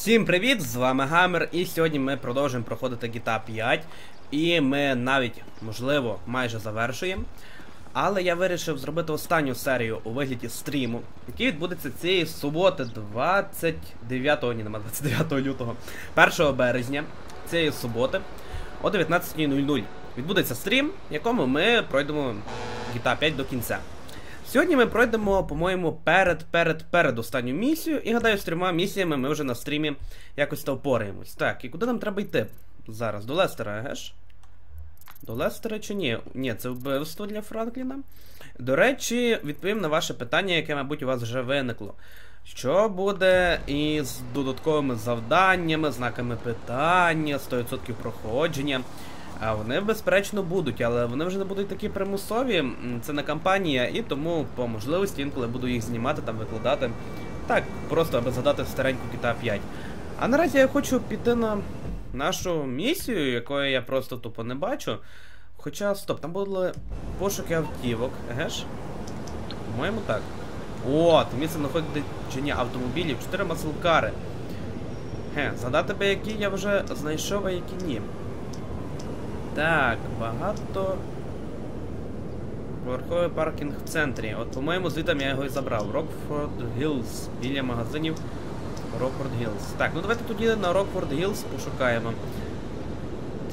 Всім привіт! З вами Гамер, і сьогодні ми продовжуємо проходити GTA 5. І ми навіть, можливо, майже завершуємо. Але я вирішив зробити останню серію у вигляді стріму, який відбудеться цієї суботи, 29, ні, нема 29 лютого, 1 березня цієї суботи о 19.00. Відбудеться стрім, в якому ми пройдемо GTA 5 до кінця. Сьогодні ми пройдемо, по-моєму, перед перед перед останню місію, і гадаю, з трьома місіями ми вже на стрімі якось то впораємось. Так, і куди нам треба йти? Зараз, до Лестера, геш? До Лестера чи ні? Ні, це вбивство для Франкліна. До речі, відповім на ваше питання, яке, мабуть, у вас вже виникло. Що буде із додатковими завданнями, знаками питання, 100% проходження? А вони, безперечно, будуть, але вони вже не будуть такі примусові. Це не кампанія, і тому по можливості інколи буду їх знімати там, викладати. Так, просто аби згадати стареньку GTA 5. А наразі я хочу піти на нашу місію, якої я просто тупо не бачу. Хоча, стоп, там були пошуки автівок, геш? По-моєму, так. О, там місце знаходження автомобілів, 4 маслкари. Ге, згадати би, які я вже знайшов, а які ні. Так, багато. Поверховий паркінг в центрі. От, по-моєму, звітом я його і забрав. Рокфорд Гілз. Біля магазинів Рокфорд Гілз. Так, ну давайте тоді на Рокфорд Гілз пошукаємо.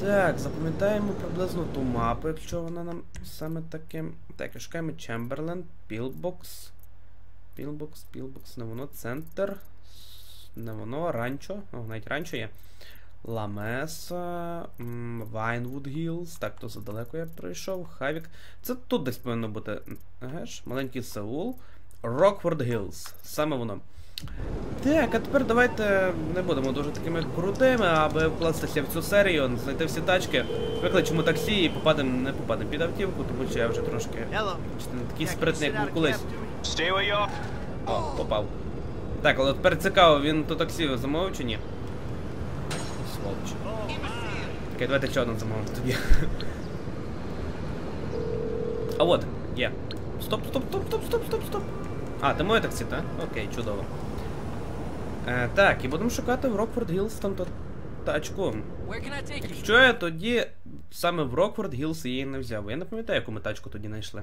Так, запам'ятаємо приблизно ту мапу, якщо вона нам саме таке. Так, і шукаємо Чемберленд, Пілбокс. Пілбокс, Пілбокс, не воно, центр. Не воно, ранчо. О, навіть ранчо є. Ламеса, Вайнвуд Гілз. Так, то задалеко я пройшов. Хавік. Це тут десь повинно бути. Ж, маленький Сеул. Рокфорд Гілз. Саме воно. Так, а тепер давайте не будемо дуже такими крутими, аби вкластися в цю серію, знайти всі тачки, викличемо таксі і попадемо, не попадемо під автівку, тому що я вже трошки чи не такий спритний, як був колись. О, попав. Так, але тепер цікаво, він то таксі замовив чи ні? Сволочі. Окей, давайте ще одну замовимо тоді. А от, є. Стоп, стоп, стоп, стоп, стоп, стоп, стоп. А, ти моє таксі, так? Окей, чудово. Е, так, і будемо шукати в Рокфорд Гілз там то тачку. Якщо я тоді саме в Рокфорд Гілз її не взяв. Я не пам'ятаю, яку ми тачку тоді знайшли.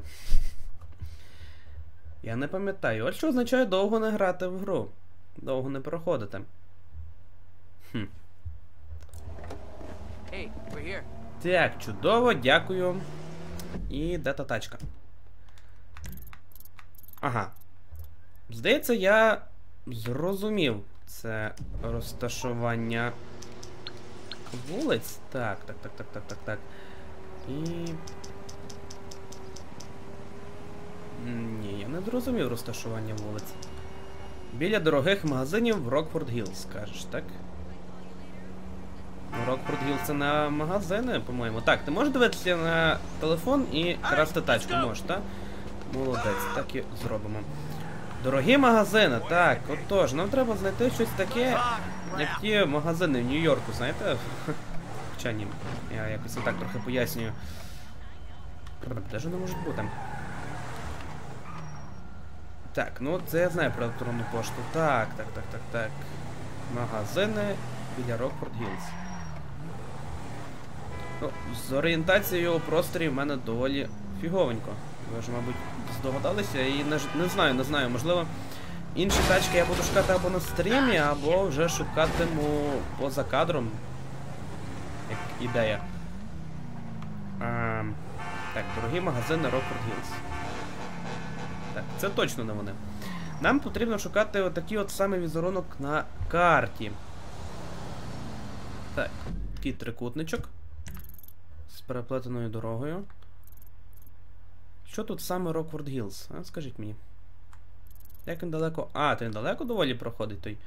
Я не пам'ятаю. Ось що означає довго не грати в гру. Довго не проходити. Хм. Так, чудово, дякую. І де та тачка? Ага. Здається, я зрозумів це розташування вулиць. Так, так, так, так, так, так, так. І. Ні, я не зрозумів розташування вулиць. Біля дорогих магазинів в Рокфорд Гілз, кажеш, так? Рокфорд це на магазини, по-моєму. Так, ти можеш дивитися на телефон і красти тачку, можеш, так? Молодець, так і зробимо. Дорогі магазини, так, отож, нам треба знайти щось таке, як ті магазини в Нью-Йорку, знаєте? Хоча ні, я якось не так трохи пояснюю. Де ж вони можуть бути? Так, ну це я знаю про електронну пошту. Так, так, так, так, так. Магазини біля Рокфорд Гілз. З орієнтацією у просторі в мене доволі фіговенько. Ви ж, мабуть, здогадалися і не, не знаю, не знаю, можливо, інші тачки я буду шукати або на стрімі, або вже шукатиму поза кадром. Як ідея. А, так, дорогі магазини Рокфорд Гілз. Так, це точно не вони. Нам потрібно шукати отакий от саме візерунок на карті. Так, такий трикутничок. З переплетеною дорогою. Що тут саме Рокфорд Гілз? А, скажіть мені. Як він далеко. А, то він далеко доволі проходить той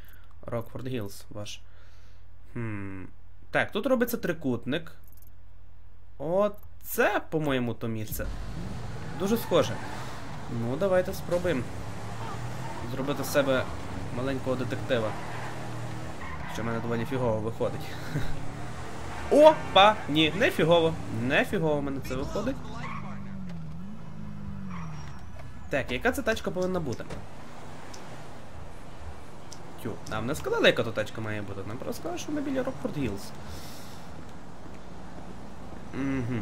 Рокфорд Гілз ваш. Хм. Так, тут робиться трикутник. Оце, по-моєму, то місце. Дуже схоже. Ну, давайте спробуємо зробити з себе маленького детектива. Що в мене доволі фігово виходить. Опа! Ні, не фігово. Не фігово в мене це виходить. Так, яка це тачка повинна бути? Тю. Нам не сказали, яка тут тачка має бути. Нам просто сказали, що ми біля Рокфорд Гілз. Угу.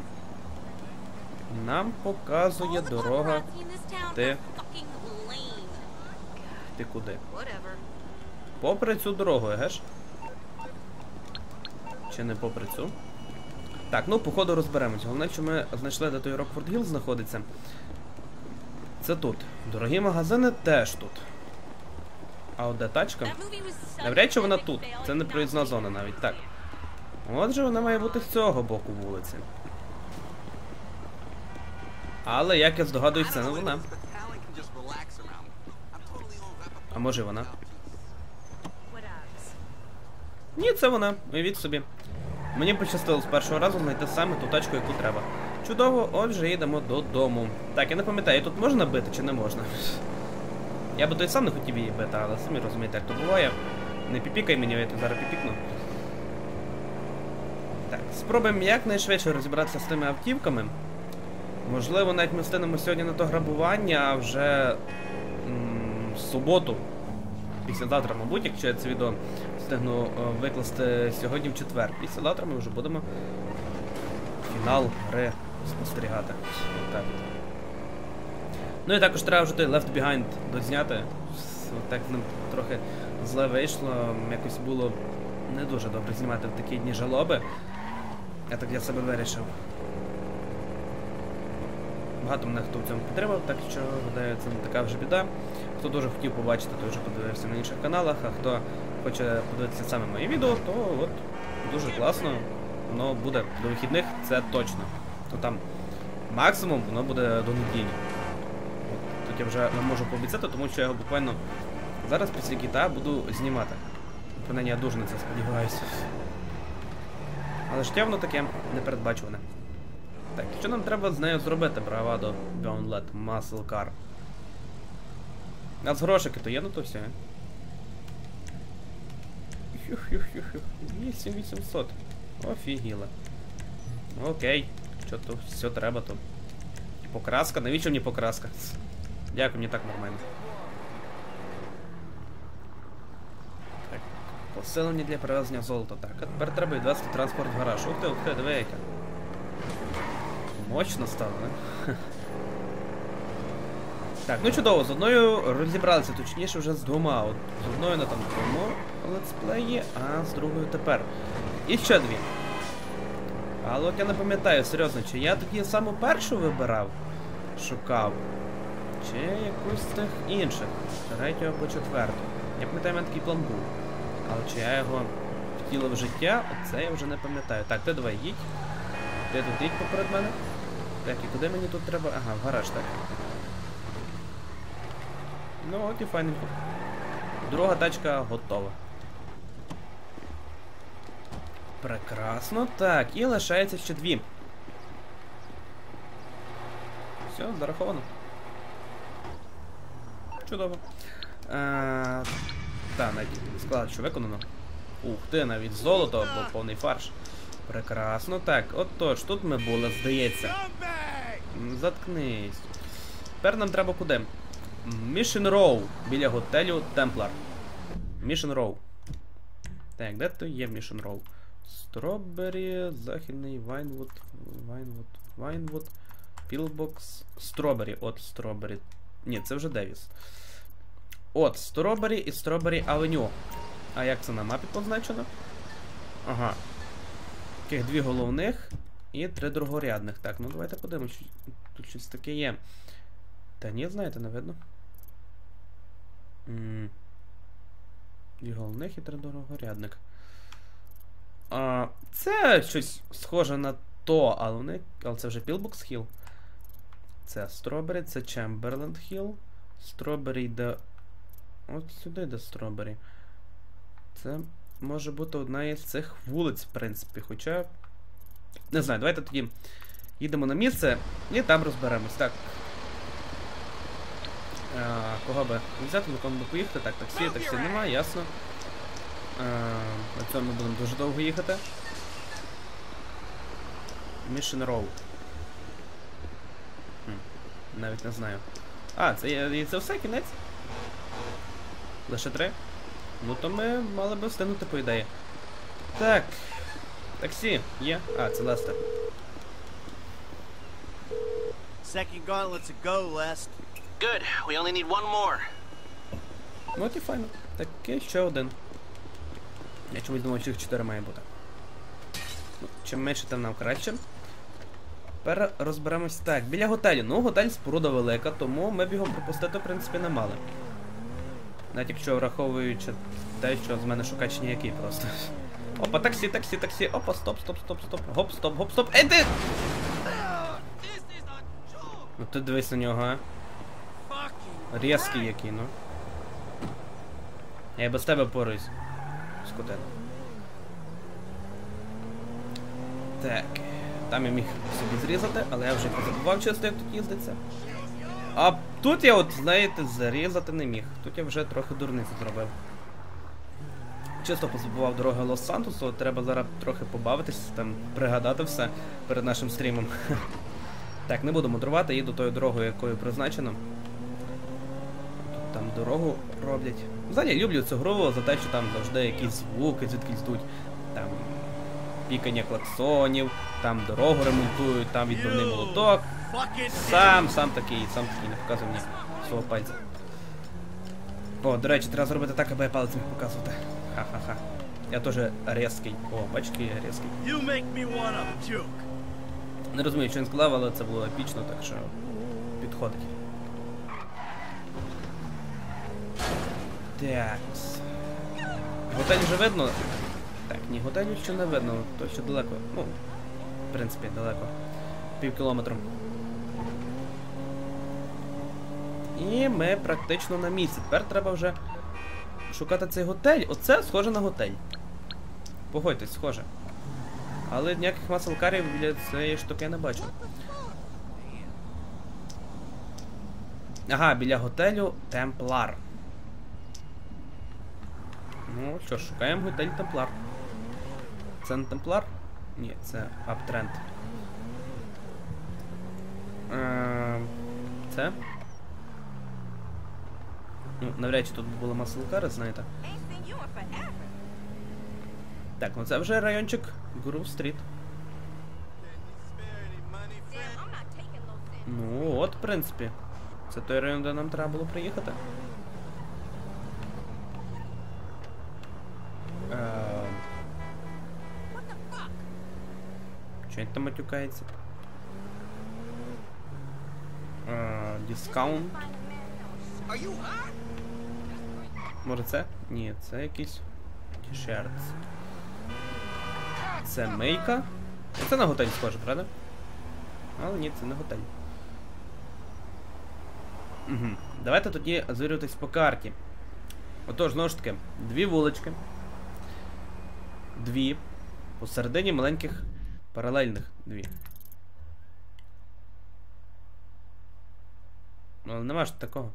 Нам показує дорога. Ти. Ти куди? Попри цю дорогу, еге ж? Чи не попри цю? Так, ну походу розберемось. Головне, що ми знайшли, де той Рокфорд Гілл знаходиться. Це тут. Дорогі магазини теж тут. А от де тачка? Навряд чи вона тут. Це не проїзна зона навіть. Так. Отже, вона має бути з цього боку вулиці. Але, як я здогадуюсь, це не вона. А може вона? Ні, це вона. Уявіть собі. Мені пощастило з першого разу знайти саме ту тачку, яку треба. Чудово, отже, їдемо додому. Так, я не пам'ятаю, тут можна бити чи не можна? Я би той сам не хотів її бити, але самі розумієте, як то буває. Не піпікай мені, я тут зараз піпікну. Так, спробуємо якнайшвидше розібратися з тими автівками. Можливо, навіть ми встигнемо сьогодні на то грабування, а вже м в суботу, післязавтра, мабуть, якщо я це відео встигну е, викласти сьогодні в четвер. Післязавтра ми вже будемо фінал гри спостерігати. Отак. Ну і також треба вже той Left Behind дозняти. Так з ним трохи зле вийшло. Якось було не дуже добре знімати в такі дні жалоби. Я так для себе вирішив. Багато мене хто в цьому підтримав, так що гадаю, це не така вже біда. Хто дуже хотів побачити, той вже подивився на інших каналах, а хто хоче подивитися саме мої відео, то от дуже класно. Воно буде до вихідних, це точно. То там максимум воно буде до неділі. Тут я вже не можу пообіцяти, тому що я його буквально зараз після кіта буду знімати. Принаймні я дуже на це сподіваюся. Але життя воно таке непередбачуване. Так, що нам треба з нею зробити, Bravado Gauntlet Muscle Car? А з грошики то є, ну то все. Хюх-хюх-хюх. 8800. Офігіло. Окей. Що то все треба то. Покраска? Навіщо мені покраска? Дякую, мені так нормально. Так. Посилення для перевезення золота. Так, а тепер треба відвести транспорт в гараж. Ух ти, ух ти, диви яка. Мощно стало, не? Так, ну чудово, з одною розібралися, точніше вже з двома. От З одною на там тому летсплеї, а з другою тепер. І ще дві. Але от я не пам'ятаю, серйозно, чи я тоді саму першу вибирав, шукав, чи якусь з тих інших, третю або четверту. Я пам'ятаю, в мене такий план був. Але чи я його втілив життя, оце я вже не пам'ятаю. Так, ти давай їдь. Ти тут їдь поперед мене. Так, і куди мені тут треба? Ага, в гараж, так. Ну от і файненько. Друга тачка готова. Прекрасно. Так, і лишається ще дві. Все, зараховано. Чудово. А, Та, навіть склад, що виконано. Ух ти, навіть золото або повний фарш. Прекрасно. Так, отож, тут ми були, здається. Заткнись. Тепер нам треба куди? Mission Row біля готелю Темплар. Mission Row. Так, де то є Mission Row? Стробері, західний, Вайнвуд, Вайнвуд, Вайнвуд, Пілбокс, Стробері, от Стробері. Ні, це вже Девіс. От, Стробері і Стробері Авеню. А як це на мапі позначено? Ага. Таких дві головних і три другорядних. Так, ну давайте подивимось. Тут щось таке є. Та ні, знаєте, не видно. М Дві головних і три. А, Це щось схоже на то, але вони. Але це вже Пілбокс Хіл. Це Стробері, це Чемберленд Хіл. Стробері йде. От сюди йде Стробері. Це може бути одна із цих вулиць, в принципі. Хоча. Не знаю, давайте тоді їдемо на місце і там розберемось. Так. А, Кого би взяти, на кому би поїхати? Так, таксі, таксі немає, ясно. А, на цьому ми будемо дуже довго їхати. Mission Row. Хм, навіть не знаю. А, це, це все кінець? Лише три? Ну то ми мали би встигнути, по ідеї. Так. Таксі, є. А, це Лестер. Second gauntlet's a go, Lest. Good. We only need one more. Ну от і файно. Таке ще один. Я чомусь думав, що їх 4 має бути. Ну, чим менше, тим нам краще. Тепер розберемось так. Біля готелю. Ну, готель споруда велика, тому ми б його пропустити, в принципі, не мали. Навіть якщо враховуючи те, що з мене шукач ніякий просто. Опа, таксі, таксі, таксі. Опа, стоп, стоп, стоп, стоп. Гоп, стоп, гоп, стоп. Ей ти! Ну ти дивись на нього, а. Різкий який, ну. Я без тебе поруюсь. Скотина. Так. Там я міг собі зрізати, але я вже позабував чисто, як тут їздиться. А тут я от, знаєте, зарізати не міг. Тут я вже трохи дурницю зробив. Чисто позабував дороги Лос-Сантосу, треба зараз трохи побавитись, там пригадати все перед нашим стрімом. Так, не буду мудрувати, їду тою дорогою, якою призначено. Дорогу роблять. Взагалі люблю цю гру за те, що там завжди якісь звуки звідкись йдуть. Там пікання клаксонів, там дорогу ремонтують, там відбивний молоток. Сам, сам такий, сам такий, не показуй мені свого пальця. О, до речі, треба зробити так, аби я палець міг показувати. Ха-ха-ха. Я теж різкий. О, бачите, я puke. Не розумію, що він сказав, але це було епічно, так що підходить. Так. Готель вже видно. Так, ні, готелю ще не видно, то ще далеко. Ну, в принципі, далеко. Пів кілометру. І ми практично на місці. Тепер треба вже шукати цей готель. Оце схоже на готель. Погодьтесь, схоже. Але ніяких маселкарів біля цієї штуки я не бачу. Ага, біля готелю Темплар. Ну що шукаємо готель Темплар. Це не Темплар? Ні, це Аптренд. Ем, Це? Ну, навряд чи тут були маселкари, знаєте. Так, ну це вже райончик Грув Стріт. Ну, от, в принципі. Це той район, де нам треба було приїхати. Там матюкається? Е, Дискаунт. Може це? Ні, це якийсь тішерт. Це мейка. Це на готель схоже, правда? Але ні, це не готель. Угу. Давайте тоді звірюватись по карті. Отож, знову ж таки, дві вулички. Дві. Посередині маленьких паралельних дві. Ну, але нема ж такого.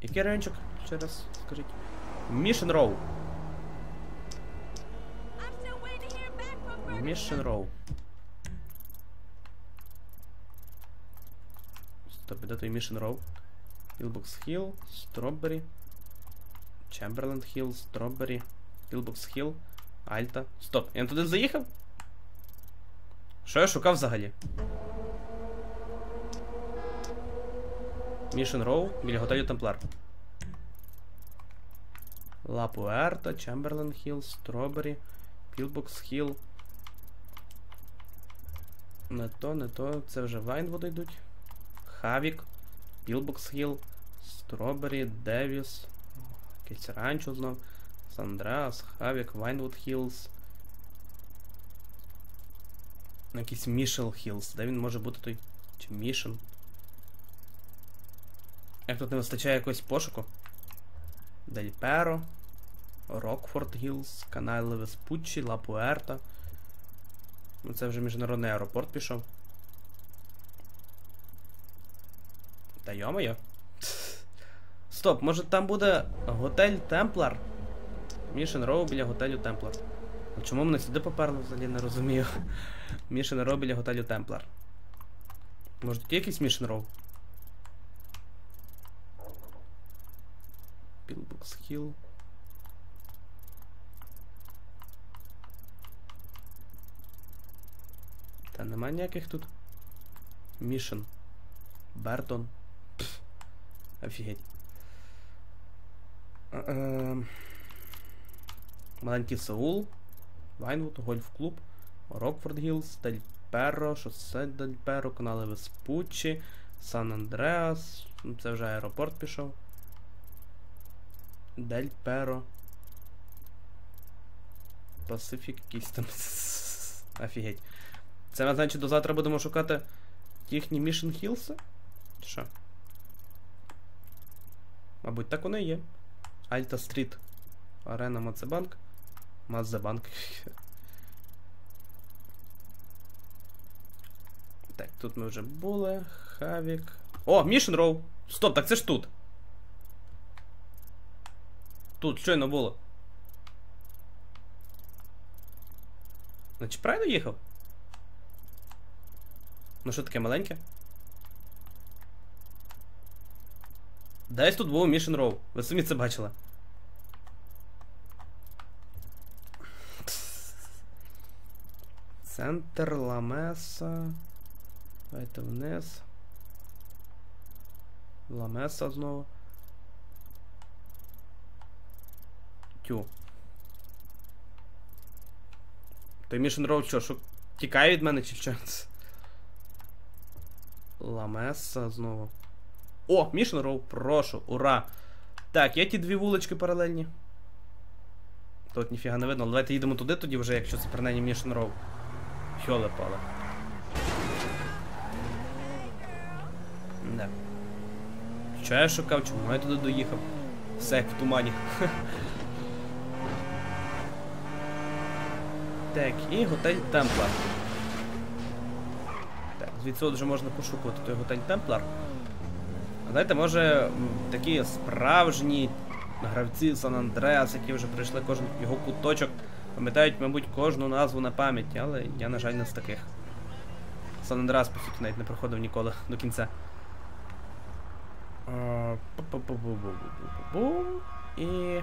Який райончик? Ще раз back from Fred. Mission Row. Стоп, де той Mission Row? Pillbox Hill, Strawberry. Chamberlain Hill, Strawberry. Pillbox Hill, Альта. Стоп, я не туди заїхав? Що я шукав взагалі? Mission Row біля готелю Темплар. Ла Пуерта, Chamberlain Hill, Strawberry, Pillbox Hill. Не то, не то. Це вже Вайнвуд йдуть. Хавік, Pillbox Hill, Strawberry, Девіс. Якийсь ранчо знов. Сандреас, Хавік, Вайнвуд Хіллз. Якийсь Мішел Хіллз. Де він може бути той? Чи Мішен? Як тут не вистачає якогось пошуку? Дель Перо, Рокфорд Гілз, Канайле Веспуччі, Ла Пуерта. Ну це вже міжнародний аеропорт пішов. Та йо-моє. Стоп, може там буде готель Темплар? Мішен Роу біля готелю Темплар. А Чому мене сюди поперло, взагалі не розумію. Мішен ров біля готелю Темплар. Може тут є якийсь мішен роу? Пілбукс Хіл. Та нема ніяких тут. Мішен. Бертон. Пф. Офігеть. Маленький Саул. Вайнвуд, гольф-клуб. Рокфорд Гілз, Дель Перро, шосе Дель Перро, канали Веспуччі, Сан Андреас. Ну, Це вже аеропорт пішов. Дель Перро. Пасифік якийсь там. Офігеть. Це значить, до завтра будемо шукати їхні Мішен Хілси? Що? Мабуть, так воно і є. Альта Стріт. Арена Мацебанк. Мазебанк. Так, тут ми вже були. Хавік. О, Мішен Роу! Стоп, так це ж тут. Тут щойно було. Значить, правильно їхав? Ну що таке маленьке? Десь тут був Мішен Роу. Ви самі це бачили. Центр Ламеса. Давайте вниз. Ламеса знову. Тю. Той Мішен Роуд що, що тікає від мене чи що? Ламеса знову. О, Мішен Роу, прошу, ура! Так, є ті дві вулички паралельні. Тут ніфіга не видно, давайте їдемо туди тоді вже, якщо це принаймні Мішен Роу. Хьоле пале. Да. Що я шукав, чому я туди доїхав? Все як в тумані. Так, і готель Темплар. Так, звідси вже можна пошукувати той готель Темплар. Знаєте, може такі справжні гравці Сан Андреас, які вже прийшли кожен його куточок, пам'ятають, мабуть, кожну назву на пам'ять, але я, на жаль, не з таких. Сан Андреас, по суті, навіть не проходив ніколи до кінця. І.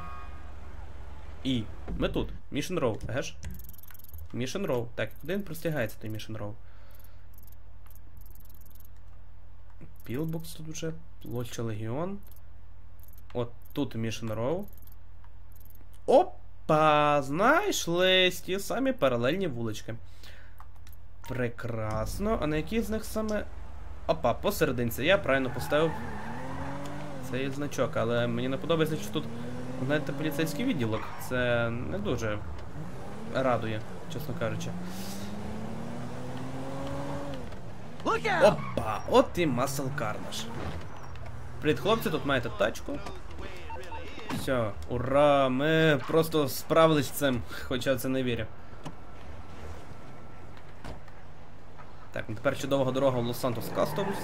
І. Ми тут. Mission Row, геш? Mission Row. Так, куди він простягається той Mission Row? Пілбокс тут вже. Площа Легіон. От тут Mission Row. Опа! Знайшлись ті самі паралельні вулички. Прекрасно. А на якій з них саме. Опа, посерединці. Я правильно поставив цей значок, але мені не подобається, що тут, знаєте, поліцейський відділок. Це не дуже радує, чесно кажучи. Опа! От і масл карнаж. Привіт, хлопці, тут маєте тачку. Все, ура! Ми просто справились з цим, хоча це не вірю. Так, ну тепер ще довга дорога в Лос-Сантос Customs.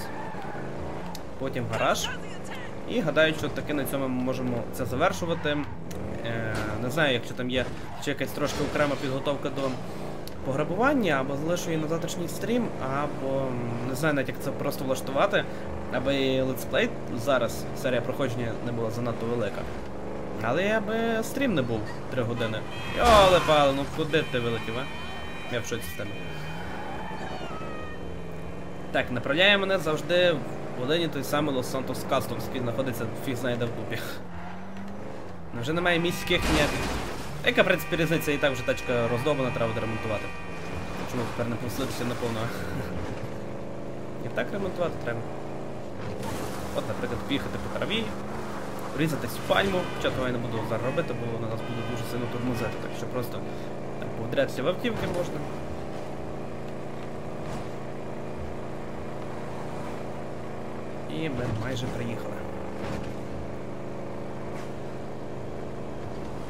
Потім гараж. І гадаю, що таки на цьому ми можемо це завершувати. Е, не знаю, якщо там є ще якась трошки окрема підготовка до пограбування, або залишу її на завтрашній стрім, або не знаю навіть як це просто влаштувати, аби летсплей зараз серія проходження не була занадто велика. Але я би стрім не був 3 години. Йоле пало, ну куди ти вилетів, а? Я в шоці з. Так, направляє мене завжди в один той самий Santos Customs, який знаходиться фіг знає де в дупі. Ну, Вже немає міських ніяких. Яка, в принципі, різниця і так вже тачка роздобана, треба буде ремонтувати. Чому тепер не поселитися наповно? І так ремонтувати треба. От, наприклад, поїхати по траві, врізатись в пальму, хоча того я не буду зараз робити, бо вона нас буде дуже сильно тормозити, так що просто так, повдрятися в автівки можна. І ми майже приїхали.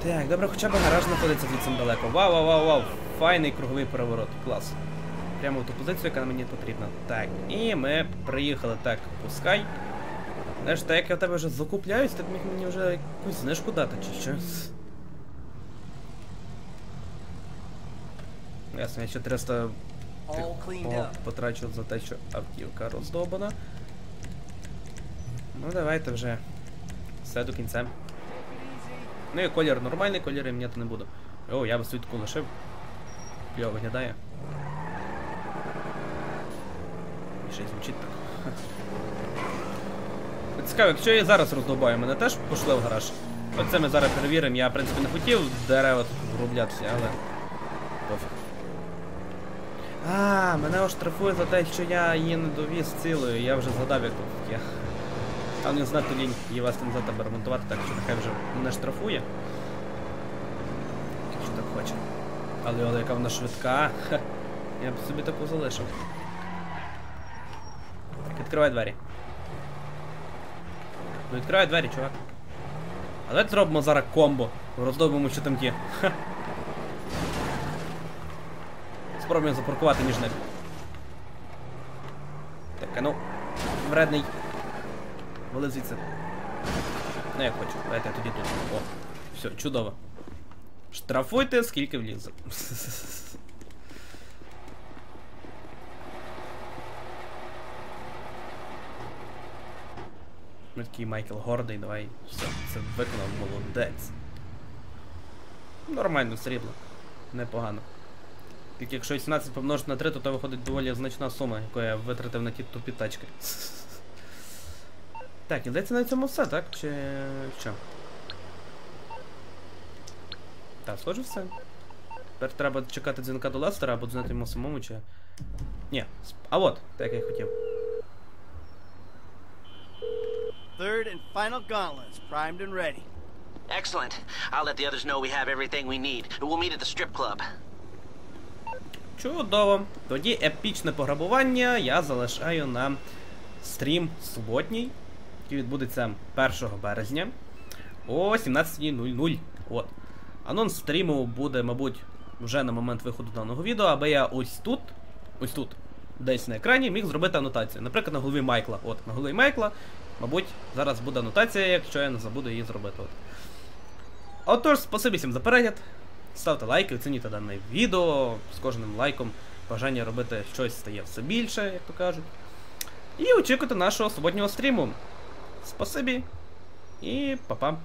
Так, добре, хоча б гараж знаходиться звідси далеко. Вау, вау, вау, вау! Файний круговий переворот. Клас. Прямо в ту позицію, яка мені потрібна. Так, і ми приїхали. Так, пускай. Знаєш, так як я в тебе вже закупляюсь, так міг мені вже якусь знижку дати, чи що? Ясно, я ще 300 All cleaned по- up. потрачу за те, що автівка роздобана. Ну давайте вже. Все до кінця. Ну і колір нормальний, колір міняти не буду. О, я би свідку лишив. Йо, виглядає. І ще й звучить так. Цікаво, якщо я зараз роздовбаю, мене теж пошли в гараж. Оце ми зараз перевіримо. Я, в принципі, не хотів дерева тут врублятися, але. Пофіг. А, мене оштрафує за те, що я її не довіз цілою, я вже згадав, як тут є. А не знати лінь її вести назад або ремонтувати, так що нехай вже не штрафує. Якщо так хоче. Але але яка вона швидка. Ха. Я б собі таку залишив. Так, відкривай двері. Ну відкривай двері, чувак. А давайте зробимо зараз комбо. Роздобимо, що там є. Спробуємо запаркувати між них. Так, а ну. Вредний. Вали звідси. Ну як хочу. Давайте я тоді тут. О, все, чудово. Штрафуйте, скільки влізе. Ми такий Майкл гордий, давай. Все, це виконав молодець. Нормально, срібло. Непогано. Тільки якщо 18 помножити на 3, то, то виходить доволі значна сума, яку я витратив на ті тупі тачки. Так, і здається на цьому все, так? Чи що? Так, схоже все. Тепер треба чекати дзвінка до Лестера або дзвонити йому самому, чи. Ні. А от, так я хотів. Third and final gauntlets, primed and ready. Excellent. I'll let the others know we have everything we need. We'll meet at the strip club. Чудово. Тоді епічне пограбування я залишаю на стрім суботній, який відбудеться 1 березня о 17.00. От. Анонс стріму буде, мабуть, вже на момент виходу даного відео, аби я ось тут, ось тут, десь на екрані, міг зробити анотацію. Наприклад, на голові Майкла. От, на голові Майкла, мабуть, зараз буде анотація, якщо я не забуду її зробити. От. Отож, спасибі всім за перегляд. Ставте лайки, оцініть дане відео. З кожним лайком бажання робити щось стає все більше, як то кажуть. І очікуйте нашого суботнього стріму. Спасибі і па-па.